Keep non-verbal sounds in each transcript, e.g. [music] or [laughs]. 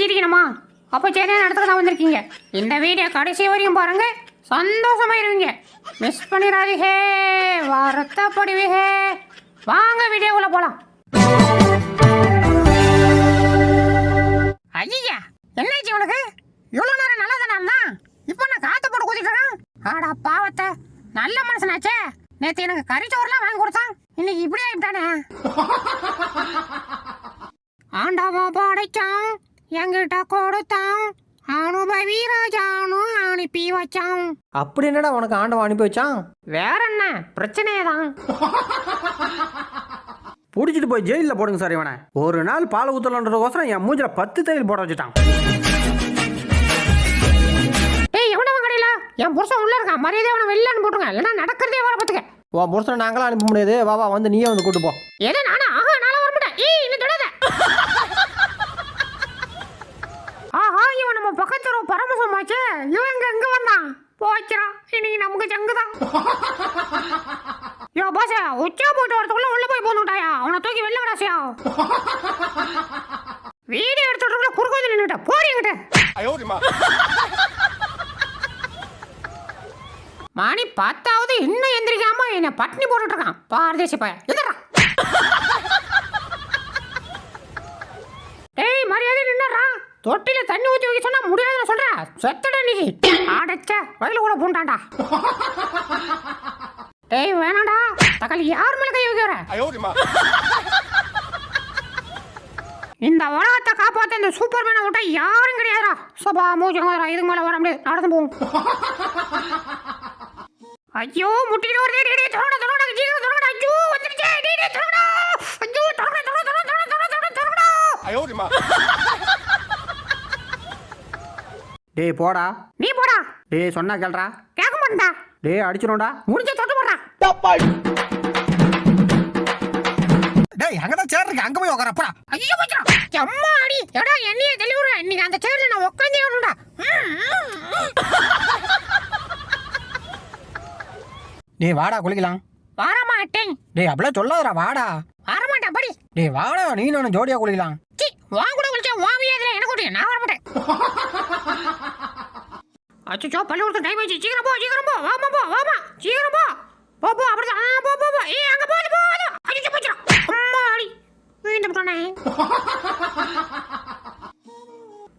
சிரிக்கணுமா அப்போ சரியான இடத்துக்கு தான் வந்திருக்கீங்க. இந்த வீடியோ கடைசி வரையும் பாருங்க. சந்தோஷமாயிருவீங்க. மிஸ் பண்ணிடாதீங்க. வருத்தப்படுவீங்க. வாங்க வீடியோக்குள்ள போலாம். ஐயா என்னாச்சு உனக்கு? இவ்வளோ நேரம் நல்லா தானே இப்போ நான் காத்து போட்டு கூத்திட்டு ஆடா பாவத்தை. நல்ல மனுஷனாச்சே. நேற்று எனக்கு கறிச்சோறுலாம் வாங்கி கொடுத்தான். இன்னைக்கு இப்படி ஆயிட்டானே பாபா படைச்சான் என்கிட்ட கொடுத்தான். அனுபவி ராஜானு அனுப்பி வச்சான். அப்படி என்னடா உனக்கு ஆண்டவன் அனுப்பி வச்சான்? வேற என்ன? பிரச்சனையே தான் பிடிச்சிட்டு போய் ஜெயிலில் போடுங்க சார் இவனை. ஒரு நாள் பால் ஊத்தலன்றதுக்கோசரம் என் மூஞ்சில பத்து தையல் போட வச்சுட்டான். டேய் எவனவன் கடையில என் புருஷன் உள்ள இருக்கான். மரியாதை அவனை வெளில அனுப்பிட்டுருங்க இல்லைன்னா நடக்கிறதே வர பார்த்துக்க. உன் புருஷனை நாங்களாம் அனுப்ப முடியாது. வாவா வந்து நீயே வந்து கூட்டு போ. ஏதோ நானா ஆஹா நானும் வர மாட்டேன் ஏய் இன்னும் தொடாத ஆஹா இவன் நம்ம பக்கத்து போச்சு இவன் எங்க வந்தான் போய்க்கிறான் இனி நமக்கு சங்குதான் யோ பாச உச்சா போட்டு ஒருத்தக்குள்ள உள்ள போய் போந்துட்டாயா அவனை தூக்கி வெளில விடாசியா வீடியோ எடுத்துட்டு குறுக்கு வந்து நின்றுட்ட போறீங்கட்டு மணி பத்தாவது இன்னும் எந்திரிக்காம என்ன பட்னி போட்டுட்டு இருக்கான். பாரதேசி பையன் எதிரா டேய் மரியாதை நின்னுறான் தொட்டில தண்ணி ஊற்றி வைக்க சொன்னா முடியாதுன்னு சொல்ற. செத்தட நீ. ஆடச்ச வயல கூட பூண்டாண்டா. டேய் வேணாடா தக்காளி யார் மேல கை வைக்கிற இந்த உலகத்தை காப்பாத்த இந்த சூப்பர் மேனை விட்டா யாரும் கிடையாதுடா. சபா மூச்சு இதுக்கு மேல வர முடியாது. நடந்து போகும் ஐயோ முட்டிட்டு வருது. டேய் டேய் தொடடா தொடடா ஜீரோ தொடடா ஐயோ வந்துருச்சே. டேய் டேய் தொடடா ஐயோ தொடடா தொடடா தொடடா தொடடா தொடடா ஐயோ டேய் போடா. நீ போடா. டேய் சொன்னா கேள்றா கேட்க மாட்டா டேய் அடிச்சிடும்டா. முடிஞ்ச தொட்டு போடுறா. டேய் அங்கதான் சேர் இருக்கு. அங்க போய் உட்கார போடா. ஐயோ போச்சுடா. அம்மா அடி. எடா என்னைய தெளிவுற. இன்னைக்கு அந்த சேர்ல நான் உட்காந்தே ஆகணும்டா. டேய் வாடா குளிக்கலாம். வர மாட்டேன் டேய் அப்படிலாம் சொல்லாதடா வாடா. வர மாட்டேன் படி. டேய் வாடா நீ நானும் ஜோடியா குளிக்கலாம். சி வா கூட குளிச்சா வா வியாதில எனக்கு நான் வர மாட்டேன் அச்சோ பள்ளி டைம் ஆச்சு சீக்கிரம் போ சீக்கிரம் போ வாமா போ வாமா சீக்கிரம் போ. போ போ அப்படிதான் ஆ, போ போ போ. ஏய் அங்க போது போது. அடிச்சு போச்சுடா. அம்மா அடி வீண்டு சொன்னே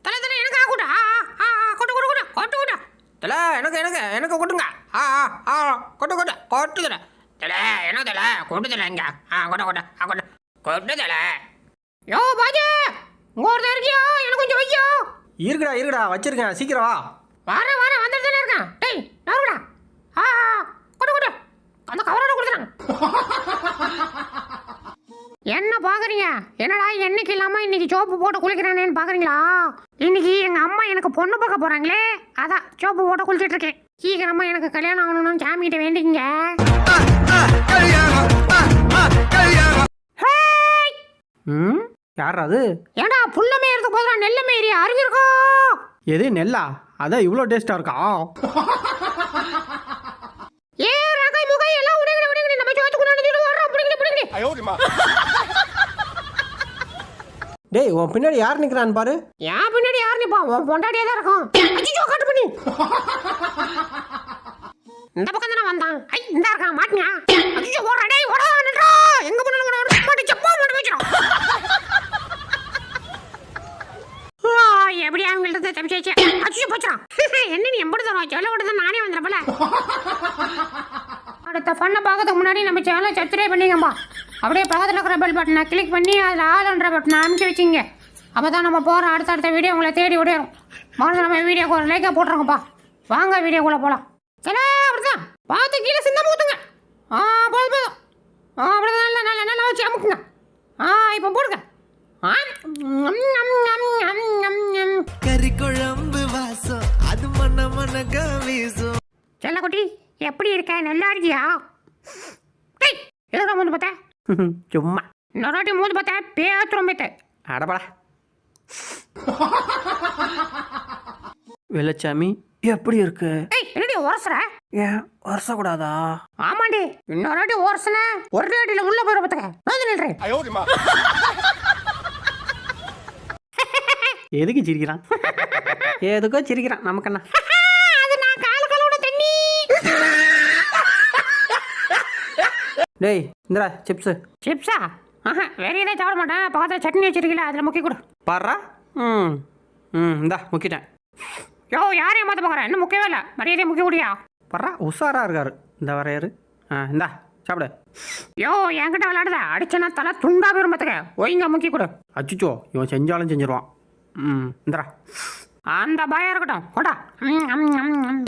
தலை தலை எனக்கு ஆகுடா ஆ ஆ ஆ, கொட்டு கொடு கொடு கொட்டு கொடு தல எனக்கு எனக்கு எனக்கு கொட்டுங்க. ஆ ஆ ஆ கொட்டு கொட்டு கொட்டு தல தல என்ன தல? கொண்டு தல இங்க. ஆ கொட்ட கொட்ட ஆ கொட்ட. கொட்டு தல. யோ பாஜே உங்க ஒருத்தர் இருக்கியா? எனக்கு கொஞ்சம் வையோ. இருக்குடா இருக்குடா வச்சிருக்கேன். சீக்கிரம் வா. வர வர வந்துட்டு இருக்கான் டேய் நவருடா ஆ கொடு கொடு. அந்த கவரோட கொடுத்துறாங்க என்ன பாக்குறீங்க? என்னடா என்னைக்கு இல்லாம இன்னைக்கு சோப்பு போட்டு குளிக்கிறானேன்னு பாக்குறீங்களா? இன்னைக்கு எங்க அம்மா எனக்கு பொண்ணு பார்க்க போறாங்களே. அதான் சோப்பு போட்டு குளிச்சிட்டு இருக்கேன். சீக்கிரமா எனக்கு கல்யாணம் ஆகணும்னு சாமிகிட்ட வேண்டிங்க ஹேய்! ம்? யாரா அது? ஏன்டா புல்ல மேயறதுக்கு போதுடா நெல்ல மேயறி அறிவு இருக்கோ. எது நெல்லா? அதான் இவ்வளோ டேஸ்ட்டாக இருக்கா? ஏ ரகை முகை எல்லாம் உடைக்கணும் உடைக்கணும் நம்ம சோத்துக்கு வர்றோம் பிடிக்கணும் பிடிக்கணும் டேய் உன் பின்னாடி யார் நிக்கிறான் பாரு. ஏன் பின்னாடி யார் நிப்பான் உன் பொண்டாடியே தான் இருக்கும். அச்சிச்சோ பண்ணி. இந்த பக்கம் தானே வந்தான். ஐ இந்த இருக்கான் மாட்டியா அச்சிச்சோ ஓடுற டேய் ஓடா நின்றா எங்க போனாலும் கூட ஒரு மாட்டி செப்பா மாட்டி வெச்சிரும். எப்படியா அவங்கள்ட்ட தப்பிச்சாச்சு? அடுத்த ஃபன்னை பார்க்கறதுக்கு முன்னாடி நம்ம சேனலை சப்ஸ்கிரைப் பண்ணிங்கப்பா அப்படியே பக்கத்தில் இருக்கிற பெல் பட்டனை கிளிக் பண்ணி அதில் ஆளுன்ற பட்டனை அமைச்சு வச்சிங்க. அப்போ தான் நம்ம போகிற அடுத்தடுத்த வீடியோ உங்களை தேடி விடையும் மறந்து நம்ம வீடியோக்கு ஒரு லைக்காக போட்டுருங்கப்பா. வாங்க வீடியோக்குள்ளே போகலாம் சரி அப்படிதான். பார்த்து கீழே சிந்தாம ஊற்றுங்க ஆ போதும் போதும். ஆ அப்படிதான். நல்லா நல்லா நல்லா வச்சு அமுக்குங்க. ஆ இப்போ போடுங்க. கறி குழம்பு வாசம். அது மன மனக வீசும். செல்லக்குட்டி எப்படி இருக்க? நல்லா இருக்கியா? எதுக்கா மூணு பார்த்தேன் [laughs] சும்மா. நொராட்டி மூணு பார்த்தேன் பேத்துரும் பேத்த அடபடா வெள்ளச்சாமி எப்படி இருக்கு? என்னடி ஓரசுற ஏன் ஓரச ஆமாண்டி இன்னொரு வாட்டி ஓரசன ஒரு அடியில உள்ள போற பத்துக்க. [laughs] எதுக்கு சிரிக்கிறான்? எதுக்கோ சிரிக்கிறான் நமக்கு என்ன டேய் இந்தடா சிப்ஸு சிப்ஸா ஆஹா வேற எதாவது சாப்பிட மாட்டேன். பக்கத்தில் சட்னி வச்சிருக்கீங்களா அதில் முக்கி கொடு. பாடுறா? ம். ம் இந்தா முக்கிட்டேன். யோ யாரையும் மாற்ற பார்க்குறேன் இன்னும் முக்கவே இல்லை. மரியாதையை முக்கி முடியா பாடுறா உஷாரா இருக்காரு. இந்த வரையாரு ஆ இந்தா சாப்பிடு. யோ என்கிட்ட விளையாடுத? அடிச்சனா தலை துண்டா விரும்பத்துக்க ஒய்ங்க முக்கி கொடு. அச்சுச்சோ இவன் செஞ்சாலும் செஞ்சிருவான். ம் இந்தடா. அந்த பயம் இருக்கட்டும். கொடா.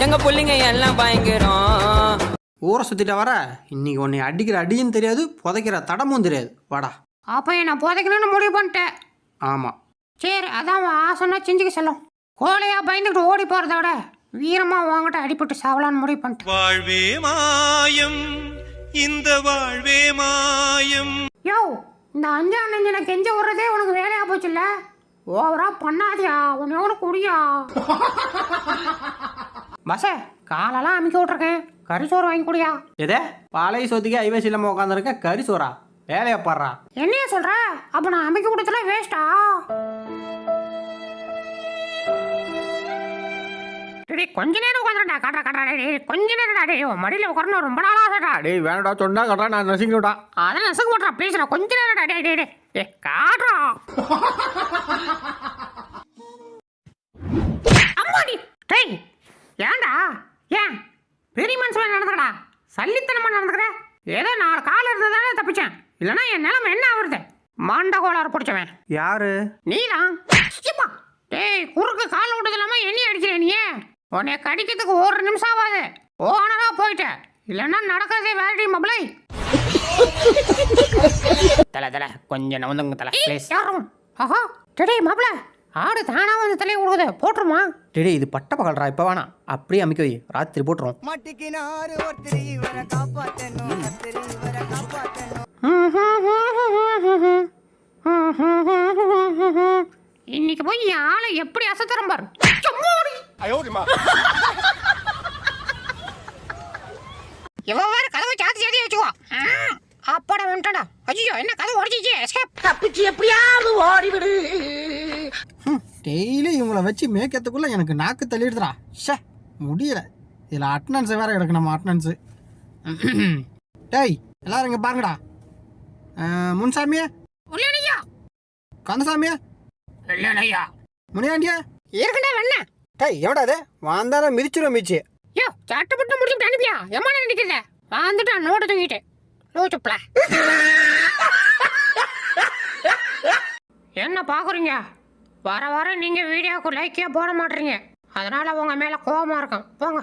எங்க புள்ளைங்க எல்லாம் பயங்கரம். ஊரை சுற்றிட்ட வர? இன்னைக்கு உன்னை அடிக்கிற அடியும் தெரியாது புதைக்கிற தடமும் தெரியாது. வாடா. அப்போ என்ன புதைக்கணும்னு முடிவு பண்ணிட்டேன். ஆமாம் சரி அதான் ஆசைன்னா செஞ்சுக்க செல்லும். கோழையா பயந்துக்கிட்டு ஓடி போகிறத விட வீரமாக வாங்கிட்டு அடிபட்டு சாவலான்னு முடிவு பண்ணிட்டேன். வாழ்வே மாயம் இந்த வாழ்வே மாயம். யோ இந்த அஞ்சா நெஞ்சின கெஞ்ச விடுறதே உனக்கு வேலையா போச்சுல்ல? ஓவரா பண்ணாதியா உன்னை எவனு குடியா. பஸ்ஸே காலெல்லாம் அமுக்கி விட்ருக்கேன் கறி சோறு வாங்கி குடியா. எதே? பாலை சொத்துக்கே ஐவேஸ் இல்லாமல் உட்காந்துருக்க கறி சோறா? வேலையை பாடுறா. என்னைய சொல்ற? அப்ப நான் அமைக்க கொடுத்தல வேஸ்டா டேய் கொஞ்ச நேரம் உட்காந்துடா காட்டுற காட்டுறா டேய் கொஞ்ச நேரம்டா டேய் உன் மடியில் உட்காரணும் ரொம்ப நாளா ஆசைடா டேய் வேணடா சொன்னா கட்டா நான் நசிங்கிட்டா அதெல்லாம் நெசங்க போட்டுறா ப்ளீஸ்டா கொஞ்ச நேரம்டா டேய் டேய் டேய். ஏ காட்டுறா. [laughs] அம்மாடி டேய் ஏன்டா? ஏன்? பெரிய மனுஷன் நடந்துக்கடா? சல்லித்தனமா நடந்துக்கிற? ஏதோ நாலு கால் இருந்ததானே தப்பிச்சேன். இல்லைன்னா என் நிலைமை என்ன ஆகுறது மாண்ட கோளாறு பிடிச்சவன். யாரு? நீதான் டேய் குறுக்கு கால் விட்டது இல்லாம என்னைய அடிக்கிற நீ? உன்னைய கடிக்கிறதுக்கு ஒரு நிமிஷம் ஆகாது ஓனரா போயிட்ட. இல்லைன்னா நடக்கிறதே வேறடி மப்ளை தல தல கொஞ்சம் நவந்துங்க தல ப்ளீஸ் யாரும்? ஆஹா டேய் மாப்ள ஆடு தானா வந்து தலையை கொடுக்குது போட்டுருமா? டேய் இது பட்ட பகல்றா இப்போ வேணாம். அப்படியே அமைக்க வை. ராத்திரி போட்டுரும். இன்னைக்கு போய் ஆளை எப்படி அசத்துறேன் பாரு. இவன் வேற கதவை சாத்தி சாத்தி வச்சுக்கோ அப்பாடா வந்துட்டா ஐயோ என்ன கதவு உடச்சிச்சு? எஸ்கேப். தப்பிச்சு எப்படியாவது ஓடிவிடு. டெய்லி இவங்கள வச்சு மேய்க்கிறதுக்குள்ள எனக்கு நாக்கு தள்ளிடுதுடா. ஷே முடியல. இதில் அட்டனன்ஸ் வேற கிடக்கு நம்ம அட்டனன்ஸு டேய் எல்லாரும் இங்கே பாருங்கடா. முன்சாமியா உள்ளனையா கந்தசாமியா இல்லையா? முனியாண்டியா? இருக்கண்டா வெண்ண. டேய் எவடா அது வந்தாலும் மிதிச்சிடும் மிச்சு யோ சட்டப்பட்டு முடிச்சுட்டு அனுப்பியா எம்மா நினைக்கிறத? வந்துட்டான் நோட்டு தூக்கிட்டு. லூச்சுப்ல [laughs] என்ன பாக்குறீங்க? வர வர நீங்க வீடியோக்கு லைக்கே போட மாட்டீங்க. அதனால உங்க மேல கோபமாக இருக்கும். போங்க.